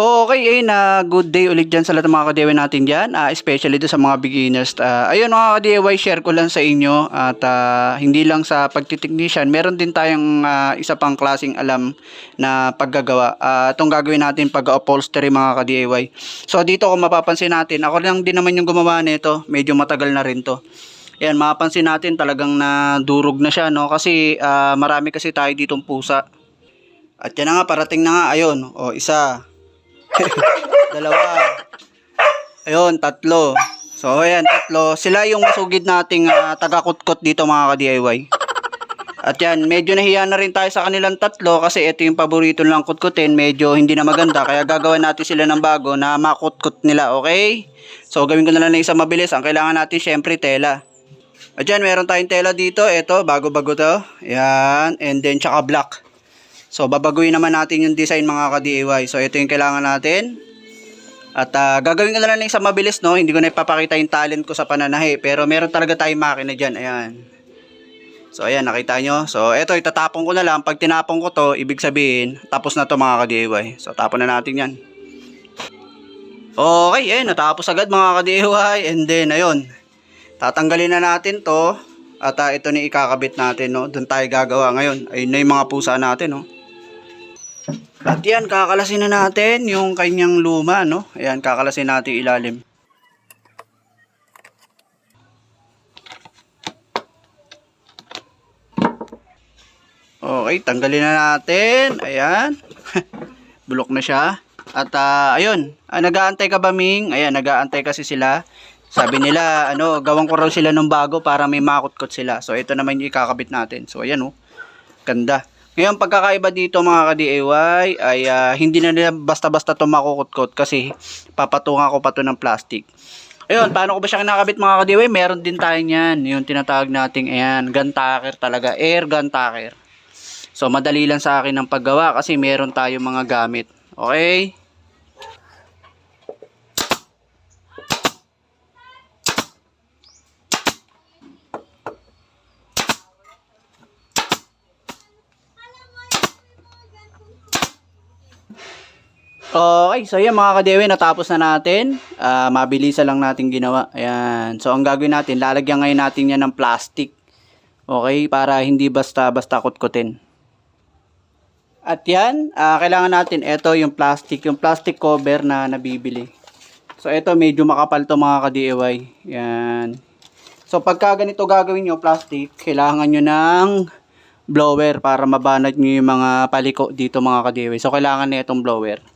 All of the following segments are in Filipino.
Okay, ayun na good day ulit dyan sa lahat ng mga ka-DIY natin dyan, ah, especially do sa mga beginners. Ah, ayun mga ka-DIY, share ko lang sa inyo at ah, hindi lang sa pagtiteknisyan, meron din tayong ah, isa pang klaseng alam na paggagawa. Ah, itong gagawin natin pag-upholstery mga ka-DIY. So dito kung mapapansin natin, ako lang din naman yung gumawa nito, medyo matagal na rin to. Ayan, mapapansin natin talagang na durog na siya, no? Kasi ah, marami kasi tayo ditong pusa. At yan na nga, parating na nga, ayun, o isa, Dalawa. Ayun, tatlo. So, ayan, tatlo. Sila yung masugid nating ah, taga-kutkot dito mga ka-DIY. At yan, medyo nahiya na rin tayo sa kanilang tatlo kasi ito yung paborito nilang kutkutin. Medyo hindi na maganda. Kaya gagawin natin sila ng bago na makutkot nila, okay? So, gawin ko na lang ng isang mabilis. Ang kailangan natin, syempre, tela. At yan, meron tayong tela dito. Ito, bago-bago to. Yan. And then, tsaka black. So, babaguhin naman natin yung design mga ka-DIY. So, ito yung kailangan natin. At ah, gagawin ko na lang ng isang mabilis, no? Hindi ko na ipapakita yung talent ko sa pananahi. Pero meron talaga tayong makina dyan. Ayan. So, ayan, nakita nyo. So, ito, itatapon ko na lang. Pag tinapon ko to, ibig sabihin, tapos na to mga ka-DIY. So, tapon na natin yan. Okay, eh, natapos agad mga ka-DIY. And then, ayun. Tatanggalin na natin to. At ah, ito ni ikakabit natin, no? Doon tayo gagawa ngayon. Ayun na yung mga pusa natin, no? At yan, kakalasin na natin yung kanyang luma, no? Ayan, kakalasin natin ilalim. Okay, tanggalin na natin. Ayan. Bulok na siya. At ah, ayun, ah, nag-aantay ka ba Ming? Ayan, nag-aantay kasi sila. Sabi nila, ano, gawan ko raw sila ng bago para may makutkot sila. So ito naman yung ikakabit natin. So ayan oh. Ganda. Ngayon pagkakaiba dito mga ka-DIY ay ah, hindi na nila basta-basta to makukutkot kasi papatungan ko pa to ng plastic. Ayun, paano ko ba siya kinakabit mga ka-DIY? Meron din tayo niyan. Yung tinatawag nating ayan, gun tacker talaga. Air gun tacker. So madali lang sa akin ang paggawa kasi meron tayong mga gamit. Okay? Okay, so yan mga kadewe, natapos na natin. Ah, mabilisan lang natin ginawa. Ayan. So ang gagawin natin, lalagyan ngayon natin yan ng plastic. Okay, para hindi basta-basta kutkutin. At yan, ah, kailangan natin ito yung plastic, yung plastic cover na nabibili. So ito medyo makapal to mga ka-DIY. Yan. So pagka ganito gagawin nyo, plastic, kailangan nyo ng blower para mabanat nyo yung mga paliko dito mga ka-DIY. So kailangan na itong blower.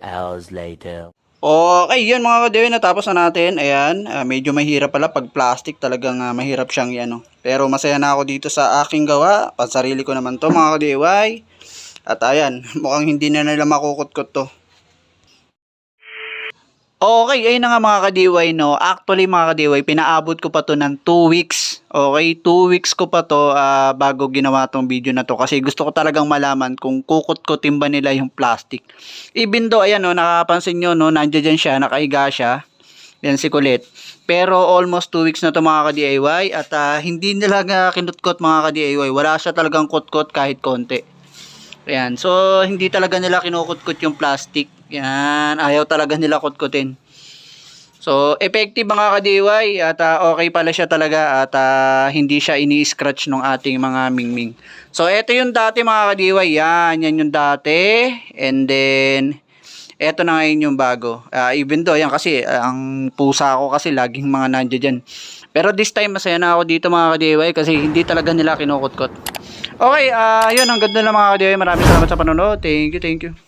Hours later. Okay, yun mga kadiwin, natapos na natin. Ayan, ah, medyo mahirap pala pag plastic, talagang ah, mahirap siyang ano. Pero masaya na ako dito sa aking gawa, pansarili ko naman to mga kadiway. At ayan, mukhang hindi na nila makukutkot to. Okay, ayun na nga mga kadiway, no. Actually mga kadiway, pinaabot ko pa to ng 2 weeks. Okay, 2 weeks ko pa to ah, bago ginawa tong video na to. Kasi gusto ko talagang malaman kung kukut-kutin ba nila yung plastic. Even though, ayan no, nakapansin nyo, no, nandiyan dyan siya, nakaiga siya. Yan si Kulit. Pero almost 2 weeks na to mga ka-DIY at ah, hindi nila nga kinutkot mga ka-DIY. Wala siya talagang kutkot kahit konti. Ayan. So, hindi talaga nila kinukutkot yung plastic. Yan. Ayaw talaga nila kutkutin. So, effective mga ka-DIY at ah, okay pala siya talaga at ah, hindi siya ini-scratch ng ating mga mingming. So, ito yung dati mga ka-DIY. Yan. Yan yung dati. And then, eto na ngayon yung bago. Ah, even though, yan kasi, ah, ang pusa ko kasi laging mga nandiyan dyan. Pero this time, masaya na ako dito mga ka-DIY kasi hindi talaga nila kinukutkot. Okay, ah, yun, hanggang doon lang mga ka-DIY. Maraming salamat sa panonood. Thank you, thank you.